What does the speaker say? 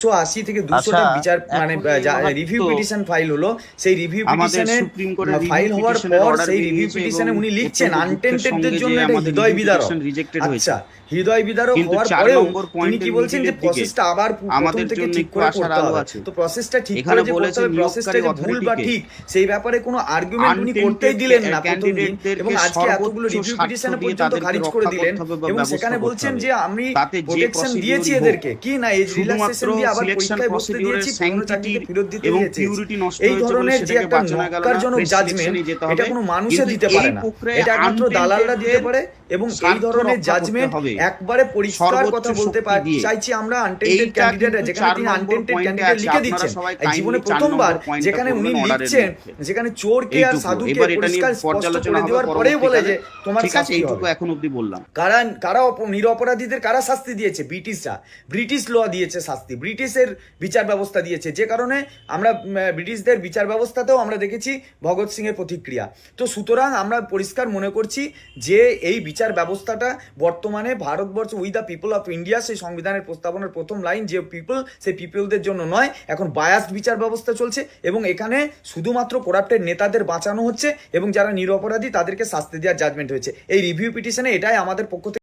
একশো আশি থেকে দুশোটা আচ্ছা, বিচার মানে রিভিউ পিটিশন ফাইল হলো সেই রিভিউ পিটিশনে ফাইল হওয়ার পর সেই রিভিউ পিটিশনে উনি লিখছেন আনটেন্টেডদের জন্য এটা হৃদয় বিদারক। আচ্ছা হৃদয় বিদারক হওয়ার পরেও তিনি কি বলছেন যে প্রসেসটা আবার প্রথম থেকে ঠিক করে করতে হবে। তো প্রসেসটা ঠিক করে যে করতে হবে প্রসেসটা যে ভুল বা ঠিক সেই ব্যাপারে কোনো আর্গুমেন্ট উনি করতেই দিলেন না। প্রথম দিন এবং আজকে এতগুলো রিভিউ পিটিশনে পর্যন্ত খারিজ করে দিলেন এবং সেখানে বলছেন যে আমি প্রোটেকশন দিয়েছি এদেরকে কি না এই রিল্যাক্সেশন দিয়ে আবার পরীক্ষায় বসতে দিয়েছি পুরনো চাকরিতে ফেরত দিতে এবং দিয়েছি purity নষ্ট এই ধরনের যে একটা বাঁচানো গেল না, নক্কারজনক জাজমেন্ট এটা কোনো মানুষে দিতে পারে না। এটা একমাত্র দালালরা দিতে পারে এবং এই ধরনের জাজমেন্ট একবারে পরিষ্কার কথা বলতে শক্তি চাইছি আমরা আনটেন্টেড এইটা যেখানে চার তিনি আনটেন্টেড ক্যান্ডিডেট লিখে দিচ্ছেন। জীবনে প্রথমবার যেখানে উনি লিখছেন। যেখানে চোরকে আর। সাধুকে পরিষ্কার স্পষ্ট করে দেওয়ার পরেই বলে যে তোমার এইটুকু এখন বললাম। কারা কারা নিরপরাধীদের কারা শাস্তি দিয়েছে? ব্রিটিশরা। ব্রিটিশ ল দিয়েছে শাস্তি ব্রিটিশের বিচার ব্যবস্থা দিয়েছে। যে কারণে আমরা ব্রিটিশদের বিচার ব্যবস্থাতেও আমরা দেখেছি ভগৎ সিংয়ের প্রতিক্রিয়া। তো সুতরাং আমরা পরিষ্কার মনে করছি যে এই বিচার ব্যবস্থাটা বর্তমানে Bharatvarsha we the people of India, সেই সংবিধানের প্রস্তাবনার প্রথম লাইন, যে পিপল, সেই পিপলদের জন্য নয়, এখন বায়াসড বিচার ব্যবস্থা চলছে এবং এখানে শুধুমাত্র করাপ্টেড নেতাদের বাঁচানো হচ্ছে এবং যারা নিরপরাধী তাদেরকে শাস্তি দেওয়ার জাজমেন্ট হয়েছে। এই রিভিউ পিটিশনে এটাই আমাদের পক্ষ থেকে